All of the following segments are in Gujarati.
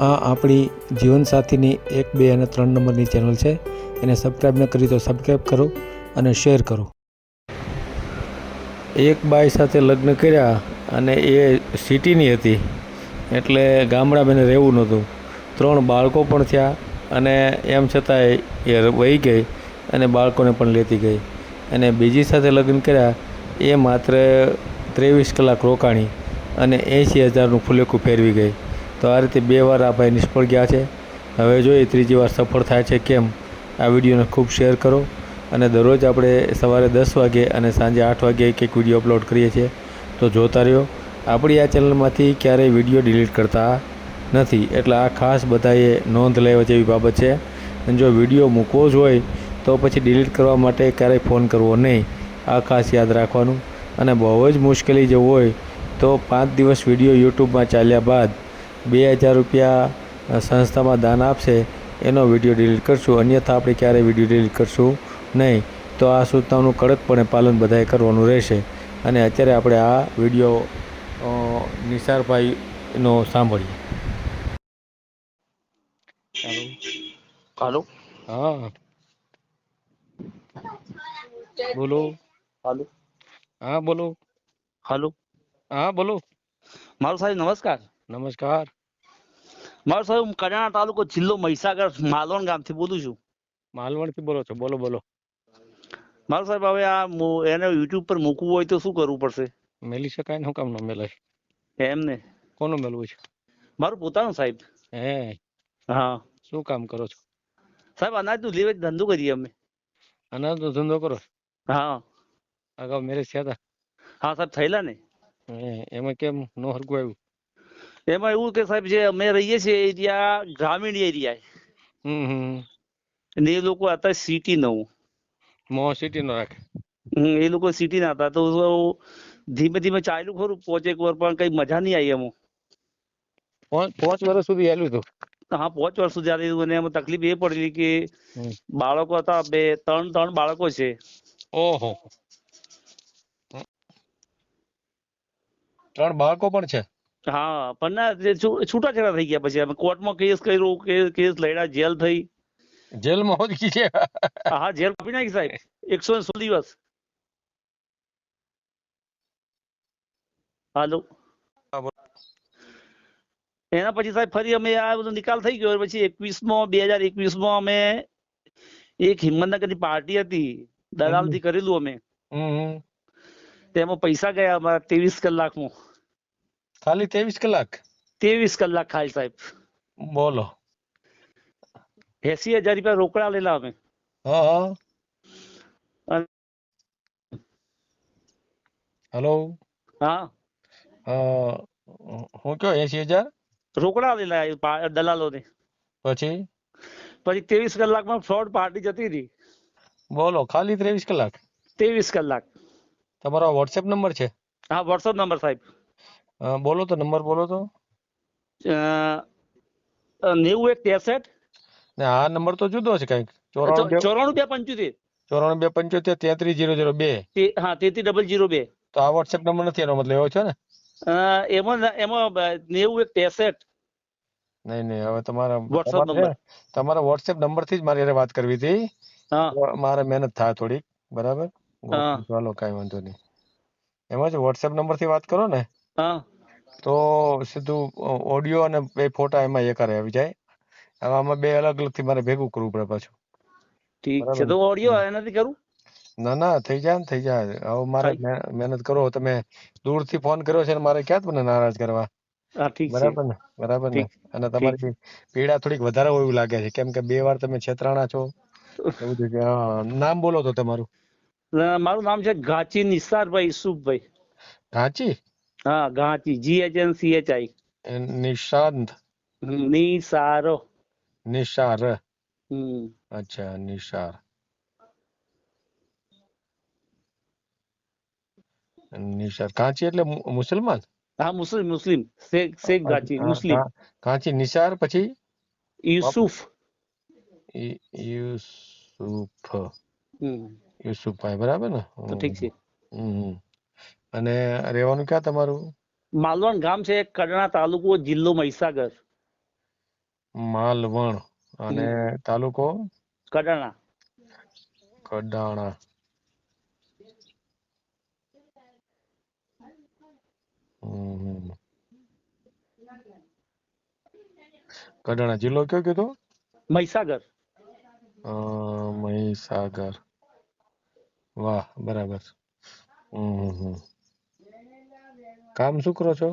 આ આપણી જીવનસાથીની એક, બે અને ત્રણ નંબરની ચેનલ છે. એને સબસ્ક્રાઈબ ન કરી તો સબસ્ક્રાઈબ કરો અને શેર કરો. એક બાઈ સાથે લગ્ન કર્યા અને એ સિટીની હતી. એટલે ગામડા બેને રહેવું નહોતું. ત્રણ બાળકો પણ થયા અને એમ છતાંય એ વહી ગઈ અને બાળકોને પણ લેતી ગઈ. અને બીજી સાથે લગ્ન કર્યા, એ માત્ર ત્રેવીસ કલાક રોકાણી અને એંશી હજારનું ફુલેકું ફેરવી ગઈ. તો આ રીતે બે વાર આ ભાઈ નિષ્ફળ ગયા છે. હવે જોઈએ ત્રીજી વાર સફળ થાય છે કેમ? આ વિડીયોને ખૂબ શેર કરો અને દરરોજ આપણે સવારે દસ વાગે અને સાંજે આઠ વાગે એક એક વીડિયો અપલોડ કરીએ છીએ. તો જોતા રહ્યો, આપણી આ ચેનલમાંથી ક્યારેય વીડિયો ડિલીટ કરતા નથી. એટલે આ ખાસ બધાએ નોંધ લેવા જેવી બાબત છે. અને જો વીડિયો મૂકવો જ હોય, તો પછી ડિલીટ કરવા માટે ક્યારેય ફોન કરવો નહીં. આ ખાસ યાદ રાખવાનું. અને બહુ જ મુશ્કેલી જેવું હોય, તો પાંચ દિવસ વીડિયો યુટ્યુબમાં ચાલ્યા બાદ બે હજાર રૂપિયા સંસ્થામાં દાન આપશે એનો વીડિયો ડિલીટ કરશું. અન્યથા આપણે ક્યારેય વીડિયો ડિલીટ કરશું નહીં. તો આ સૂચનાઓનું કડકપણે પાલન બધાએ કરવાનું રહેશે. અને અત્યારે આપણે આ વીડિયો નિસારભાઈનો સાંભળીએ. હાલો? હા. બોલો. હાલો? હા બોલો. હાલો? હા બોલો. મારું સાહેબ નમસ્કાર. નમસ્કાર. મારો સાહેબ હું કડાણા તાલુકો જિલ્લો મહીસાગર માલવણ ગામથી બોલું છું. માલવણથી બોલો છો? બોલો બોલો. મારો સાહેબ હવે આ એને યુટ્યુબ પર મૂકવું હોય તો શું કરવું પડશે? મેલી શકાય ને? હું કામ ન મેલાય? એમ ને કોનું મેલવું છે? મારું પોતાનું સાહેબ. હે? હા. શું કામ કરો છો? સાહેબ અનાજનું લેવેચ ધંધો કરીએ અમે. અનાજનો ધંધો કરો? હા. અગાઉ મેરેજ થયા હતા હા સાહેબ થયેલા ને. એમાં કેમ નો હરકું આવ્યું? એમાં એવું કે સાહેબ જે અમે રહીએ છીએ એરિયા ગ્રામીણ એરિયા હમ હમ. એ લોકો હતા સિટી નવું મો સિટી નો રાખે. એ લોકો સિટી ના હતા. તો ધીમે ધીમે ચાલ્યું ખરું. પોચેક વાર પણ કઈ મજા નહીં આવી એમાં. પાંચ પાંચ વર્ષ સુધી હાલ્યું હતું હા પાંચ વર્ષ સુધી આવી અને એમાં તકલીફ એ પડેલી કે બાળકો હતા બે ત્રણ ત્રણ બાળકો છે. ઓહો. ત્રણ બાળકો પણ છે? હા પણ ના જે છૂટાછેડા થઈ ગયા પછી. અમે કોર્ટમાં કેસ કર્યો કે- કેસ લડ્યા જેલ થઈ. જેલમાં છે? હા જેલ કાપી નાખી સાહેબ. એકસો સોળ દિવસ. હાલો. એના પછી સાહેબ ફરી અમે આ બધો નિકાલ થઈ ગયો. પછી એકવીસમાં બે હજાર એકવીસમાં અમે એક હિંમતનગરની પાર્ટી હતી. દલાલથી કરેલું અમે. તેમાં પૈસા ગયા અમારા ત્રેવીસ કલાકમાં. ખાલી ત્રેવીસ કલાક? ત્રેવીસ કલાક ખાલી સાહેબ. બોલો. એસી હજાર રૂપિયા રોકડા લેલા અમે. હા હા. હેલો. હા. હું કયો એસી હજાર? રોકડા લેલા દલાલો ને પછી? પછી ત્રેવીસ કલાકમાં ફ્રોડ પાર્ટી જતી રહી. બોલો ખાલી ત્રેવીસ કલાક? ત્રેવીસ કલાક. તમારો વોટ્સએપ નંબર છે? હા વોટ્સઅપ નંબર સાહેબ. બોલો તો નંબર બોલો તો. નેવું એક ત્રેસઠ. ને આ નંબર તો જુદો છે કંઈક. ચોરાણું બે પંચોતેર. ચોરાણું બે પંચોતેર તેત્રીસ જીરો જીરો બે. હા તેત્રીસ ડબલ જીરો બે. તો આ વોટ્સએપ નંબર નથી એનો મતલબ એવો છે ને? એમાં એમાં નેવું એક ત્રેસઠ. નહીં નહીં હવે તમારા વોટ્સએપ તમારે તમારા વોટ્સએપ નંબરથી જ મારી વાત કરવી હતી. મારે મહેનત થાય થોડીક બરાબર? હા. ચાલો કઈ વાંધો નહીં. એમાં જ વોટ્સએપ નંબરથી વાત કરો ને. હા. તો સીધું ઓડિયો અને બે ફોટા એમાં એકારે આવી જાય. હવે આમાં બે અલગ અલગથી મારે ભેગું કરવું પડે પાછું. ઠીક છે તો ઓડિયો એનાથી કરું? ના ના થઈ જાય ને થઈ જાય. હવે મારે મહેનત કરો તમે દૂરથી ફોન કર્યો છે મારે ક્યાં તમને નારાજ કરવા? બરાબર ને? બરાબર ને? અને તમારી પીડા થોડીક વધારે હોય એવું લાગે છે. કેમ કે બે વાર તમે છેતરાણા છો. એવું છે નામ બોલો તો તમારું. મારું નામ છે ઘાચી નિસારભાઈ ઈસુફભાઈ. ઘાંચી? હા Ghanchi G H N C H I A Nishant નિસારો Nisar હમ અચ્છા નિશાર નિશાર કાંચી એટલે મુ- મુસલમાન હા મુસ્લિમ મુસ્લિમ શેખ શેખ ઘાચી હા, મુસ્લિમ કા- કાંચી નિશાર પછી યુસુફ ઈ- યુસુફ હમ યુસુફભાઈ બરાબર ને તો ઠીક છે હમ, હમ. અને રહેવાનું ક્યાં તમારું? માલવણ ગામ છે કડણા તાલુકો જિલ્લો મહીસાગર. માલવણ. અને તાલુકો? કડાણા. કડાણા. કડાણા જિલ્લો કયો કીધો મહીસાગર. મહીસાગર. વાહ બરાબર. હમ હમ. કામ શું કરો છો?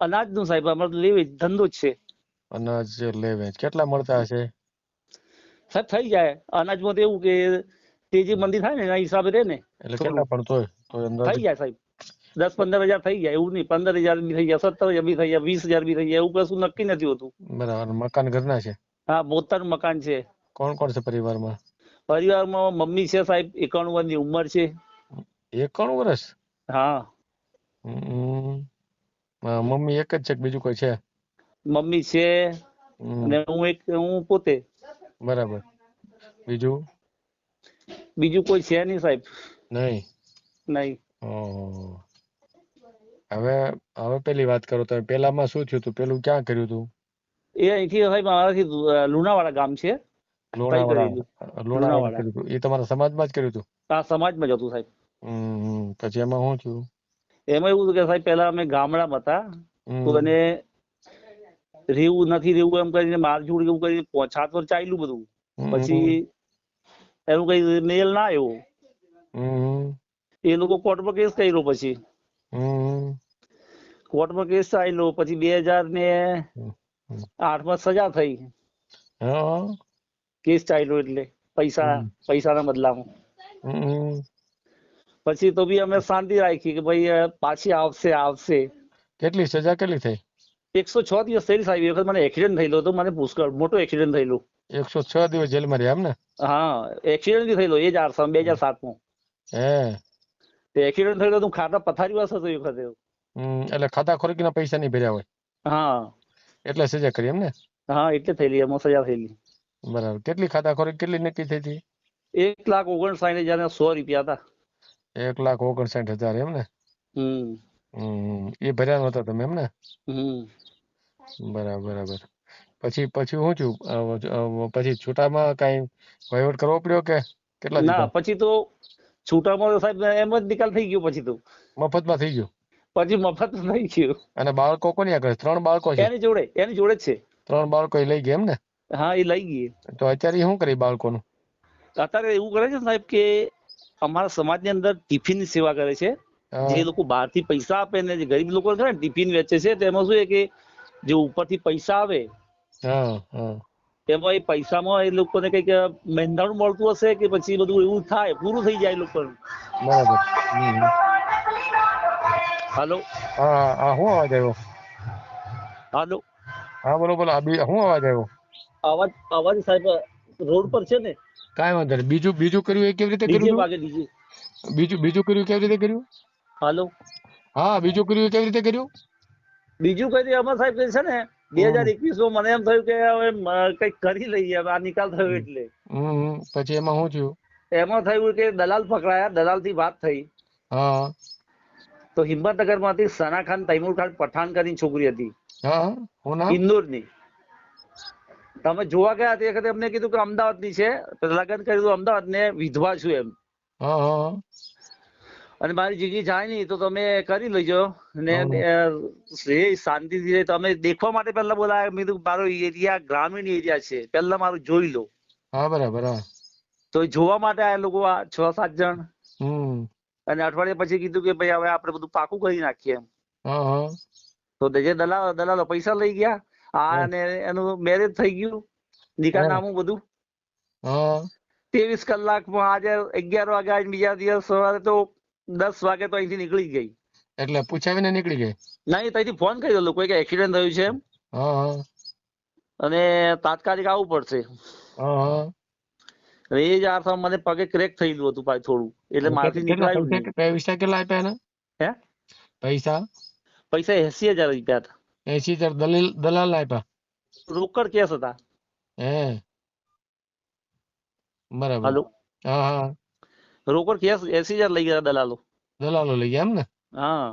અનાજનું સાહેબ અમારે લેવી ધંધો જ છે. અનાજ લે વેચ કેટલા મળતા હશે? સાહેબ થઈ જાય. અનાજમાં તો એવું કે તેજી મંદી થાય ને એના હિસાબે રે ને. એટલે કેટલા પણ તોય તો થઈ જાય સાહેબ. દસ પંદર હજાર થઈ જાય એવું નહીં. પંદર હજાર બી થઈ જાય સત્તર હજાર બી થઈ જાય વીસ હજાર બી થઈ જાય એવું કશું નક્કી નથી હોતું. બરાબર મકાન ઘરના છે? હા પોતાનું મકાન છે. કોણ કોણ છે પરિવારમાં? પરિવારમાં મમ્મી છે સાહેબ એકાણું વર્ષની ઉંમર છે. એકાણું વર્ષ હા. મમ્મી એક જ છે કે બીજું કોઈ છે? મમ્મી છે અને હું એક હું પોતે. બરાબર. બીજું? બીજું કોઈ છે નહીં સાહેબ. નહીં? નહીં. હવે હવે પેલી વાત કરો તમે પેલામાં શું થયું હતું પેલું ક્યાં કર્યું હતું એ અહીંથી સાહેબ મારાથી લુણાવાડા ગામ છે. લુણાવાડા. લુણાવાડા એ તમારા સમાજમાં જ કર્યું હતું આ સમાજમાં જ હતું સાહેબ. પછી એમાં શું થયું? એમાં એવું કે સાહેબ પહેલા અમે ગામડામાં હતા. તો એને રેવું નથી રેવું એમ કરીને મારઝૂડ એવું કરીને પાંચ પર ચાલ્યું બધું. પછી એનું કઈ મેલ ના આવ્યો. એ લોકો કોર્ટમાં કેસ કર્યો પછી. હમ કોર્ટમાં કેસ ચાલ્યો પછી બે હજાર ને આઠ આઠમાં સજા થઈ. હા કેસ ચાલ્યો એટલે પૈસા પૈસા પૈસાના બદલામાં. હમ. પછી તો બી અમે શાંતિ રાખી કે ભાઈ પાછી આવશે આવશે. કેટલી સજા કેટલી થઈ? એકસો છ દિવસ થયેલી સાહેબ એ વખત મને એક્સિડન્ટ થયેલો હતો. મને પુષ્કળ મોટો એક્સિડન્ટ થયેલો. એકસો છ દિવસ જેલમાં રહ્યા એમ ને? હા એક્સિડન્ટ થયેલો. એ જ આરસા બે હજાર સાતમાં. હે. તે એક્સિડન્ટ થયેલો તું હું ખાટા પથારી વાસ હતો એ વખતે. એટલે ખાતા ખોરાકીના પૈસા નહીં ભર્યા હોય? હા. એટલે સજા કરી એમ ને? હા એટલે થયેલી એમાં સજા થયેલી. બરાબર. કેટલી ખાતા ખોરાક કેટલી નક્કી થઈ હતી? એક લાખ ઓગણસાઠ હજાર સો રૂપિયા હતા. એક લાખ ઓગણસાઠ હજાર એમ ને? એ ભર્યા નતા તમે એમ ને? બરાબર બરાબર. પછી પછી શું થયું પછી છૂટામાં કઈ વહીવટ કરવો પડ્યો કે કેટલા ના પછી તો છૂટામાં તો સાહેબ એમ જ નિકાલ થઈ ગયો પછી તો. મફતમાં થઈ ગયું? પછી મફત થઈ ગયું. અને બાળકો કોની આગળ? ત્રણ બાળકો છે? એની જોડે એની જોડે જ છે. ત્રણ બાળકો એ લઈ ગયા એમ ને? હા એ લઈ ગઈ તો અત્યારે શું કરે બાળકોનું? અત્યારે એવું કરે છે સાહેબ કે અમારા સમાજની અંદર ટિફિન સેવા કરે છે. જે લોકો બહારથી પૈસા આપે ને જે ગરીબ લોકો છે ને ટિફિન વેચે છે તેમાં શું છે કે જે ઉપરથી પૈસા આવે હા હા. એમાં એ પૈસામાં એ લોકોને કંઈક મહેનતાણું મળતું હશે કે પછી બધું એવું થાય પૂરું થઈ જાય લોકો લોકોનું. બરાબર. હાલો. હા હા હા શું અવાજ આવ્યો? હાલો. હા બોલો બોલો આ શું અવાજ આવ્યો? અવાજ અવાજ સાહેબ રોડ પર છે ને? કાંઈ વાંધો નહીં. બીજું બીજું કર્યું એ કેવી રીતે કર્યું બીજું. બીજું કર્યું કેવી રીતે કર્યું? હાલો. હા બીજું કર્યું એ કેવી રીતે કર્યું? બીજું કઈ અમાર સાહેબ છે ને બે હજાર એકવીસમાં મને એમ થયું કે હવે કંઈક કરી લઈએ હવે આ નિકાલ થયો એટલે. પછી એમાં શું થયું? એમાં થયું કે દલાલ પકડાયા દલાલથી વાત થઈ. હા. તો હિંમતનગરમાંથી સના ખાન તૈમુર ખાન પઠાણ કરીને છોકરી હતી. હા ઇન્દોરની તમે જોવા ગયા તે વખતે અમને કીધું કે અમદાવાદની છે લગ્ન કર્યું હતું અમદાવાદ ને વિધવા છું એમ. અને મારી જીજી જાય નહીં તો તમે કરી લેજો. ને એ શાંતિથી રહે. તમે દેખવા માટે પહેલા બોલાયા. મેં કીધું મારો એરિયા ગ્રામીણ એરિયા છે. પહેલા મારું જોઈ લો. હા બરાબર તો જોવા માટે આયા લોકો આ છ સાત જણ. હમ. અને અઠવાડિયા પછી કીધું કે ભાઈ હવે આપણે બધું પાકું કરી નાખીએ. એમ. તો જે દલાલ દલાલો પૈસા લઈ ગયા. આ અને એનું મેરેજ થઈ ગયું. નિકાહ. નામું બધું ત્રેવીસ કલાકમાં આજે અગિયાર વાગે આજ બીજા દિવસ સવારે તો દસ વાગે તો અહીંથી નીકળી ગઈ. એટલે પૂછાવીને નીકળી ગઈ? નહીં ત્યાંથી ફોન કર્યો લોકોએ કે એક્સિડન્ટ થયું છે એમ. અને તાત્કાલિક આવવું પડશે. એ જ આ મને પગે ક્રેક થયેલું હતું પાછું થોડું. એટલે મારથી નીકળાયું પૈસા કેટલા આપ્યા હે? પૈસા? પૈસા એસી હજાર રૂપિયા હતા. એસી હજાર દલીલ દલાલ આપ્યા રોકડ કેસ હતા. હે. બરાબર. હાલો. હા હા. રોકડ કેસ એસી હજાર લઈ ગયા દલાલો. દલાલો લઈ ગયા એમ ને? હા.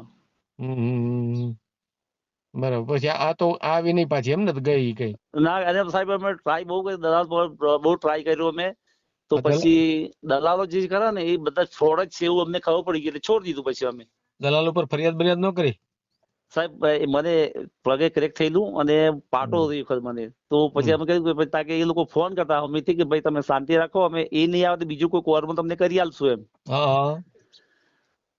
બરાબર. પછી આ તો આવી નહીં પાછી એમ ને? ગઈ ગઈ ના અને સાહેબ અમે ટ્રાય બહુ કરી દલાલ પર બહુ ટ્રાય કર્યો અમે. તો પછી દલાલો જે ખરા ને એ બધા છોડ જ છે એવું અમને ખબર પડી ગઈ એટલે છોડી દીધું પછી અમે. દલાલ ઉપર ફરિયાદ બરિયાદ ન કરી? સાહેબ એ મને પ્લગે ક્રેક થયેલું અને પાટો હતી વખત મને. તો પછી અમે કહ્યું કે તાકે એ લોકો ફોન કરતા. અમેથી કે ભાઈ તમે શાંતિ રાખો અમે એ નહીં આવે તો બીજું કોઈ કોર્ટમાં તમને કરી આલશું એમ.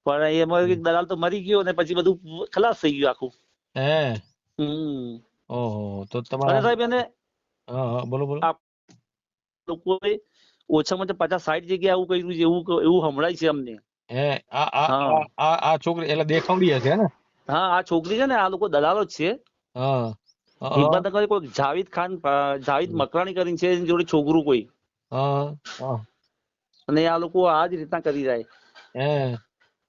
પણ એમાં એક દલાલ તો મરી ગયો અને પછી બધું ખલાસ થઈ ગયું આખું. હે? હમ. ઓહો તો તમારા સાહેબ એને બોલો બોલો. લોકોએ ઓછામાં ઓછા પચાસ સાઠ જગ્યાએ આવું કર્યું છે એવું એવું સંભળાય છે અમને. હે આ આ આ- આ આ છોકરી એટલે દેખાવડી હશે ને? હા આ છોકરી છે ને આ લોકો દલાલો જ છે. હા. હા. હિંમતનગર કોઈ જાવેદ ખાન જાવેદ મકરાણી કરીને છે એની જોડે છોકરું કોઈ. હા. હા. અને આ લોકો આ જ રીતના કરી જાય હે.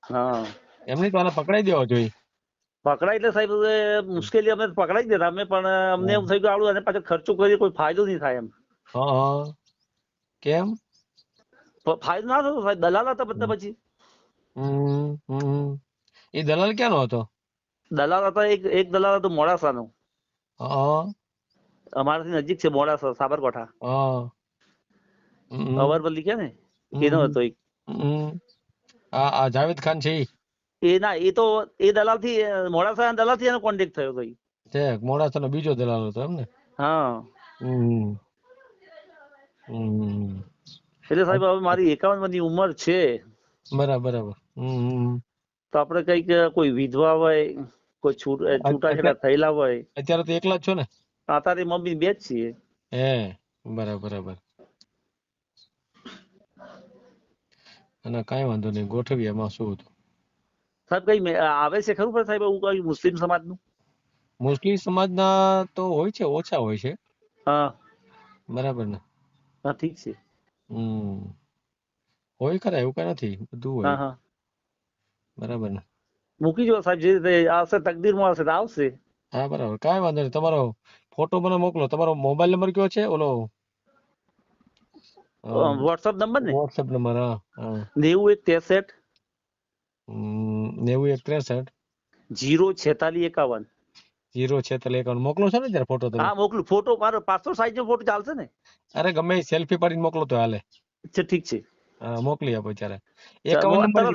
હા. એમની પેલા પકડાઈ દેવા જોઈએ. પકડાય એટલે સાહેબ મુશ્કેલી અમે પકડાઈ દેતા અમે પણ અમને એવું થયું કે આવડું અને પાછળ ખર્ચો કરીએ કોઈ ફાયદો નહીં થાય એમ. હા હા. કેમ? ફાયદો ના થતો સાહેબ દલાલ હતા બધા પછી. હમ હમ. એ દલાલ ક્યાંનો હતો? દલાલ હતા એક એક દલાલ હતો મોડાસાનો. અમારાથી નજીક છે મોડાસા સાબરકાંઠા. અવરપલ્લી કે ને? એનો હતો એક. આ આ જાવેદ ખાન છે એ ના એ તો એ દલાલથી મોડાસા દલાલથી એનો કોન્ટેક્ટ થયો હતો છે મોડાસા નો બીજો દલાલ હતો એમ ને હા એટલે સાહેબ હવે મારી એકાવનની ઉંમર છે. બરાબર બરાબર. તો આપણે કંઈક કોઈ વિધવા હોય કોઈ છૂટ છૂટાછેડા થયેલા હોય. અત્યારે તો એકલા જ છો ને? અત્યારે મમ્મી બે જ છીએ. હે બરાબર બરાબર. અને કાંઈ વાંધો નહીં ગોઠવીએ એમાં શું હતું? સાહેબ કઈ આવે છે ખરું પણ સાહેબ હું કઈ મુસ્લિમ સમાજનું? મુસ્લિમ સમાજના તો હોય છે ઓછા હોય છે. હા. બરાબર ને? હા ઠીક છે. હમ. હોય ખરા એવું કઈ નથી બધું હોય. હા. બરાબર ને? મૂકી જો સાહેબ જે રીતે આવશે તકદીરમાં આવશે તો આવશે. હા બરાબર. કાંઈ વાંધો નહીં. તમારો ફોટો મને મોકલો. તમારો મોબાઈલ નંબર કયો છે? ઓલો વોટ્સઅપ નંબર ને? વોટ્સએપ નંબર હા નેવું એક ત્રેસઠ. નેવું એક ત્રેસઠ. જીરો છેતાલીસ એકાવન. જીરો છેતાલી એકાવન. મોકલો છો ને ત્યારે ફોટો તમે? હા મોકલું. ફોટો મારો પાસપોર્ટ સાઈઝ નો ફોટો ચાલશે ને? અરે ગમે સેલ્ફી પાડીને મોકલો તો હાલે. છે ઠીક છે. મોકલી આપો ત્યારે એકાવન નંબર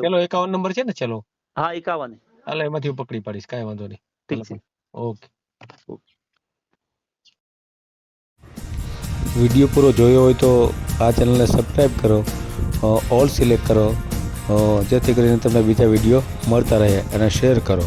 ચલો એકાવન નંબર છે ને ચલો હા એકાવન. એટલે એમાંથી હું પકડી પાડીશ કાંઈ વાંધો નહીં. ઠીક છે. ઓકે. વીડિયો પૂરો જોયો હોય તો આ ચેનલને સબસ્ક્રાઈબ કરો ઓલ સિલેક્ટ કરો જેથી કરીને તમને બીજા વીડિયો મળતા રહે અને શેર કરો.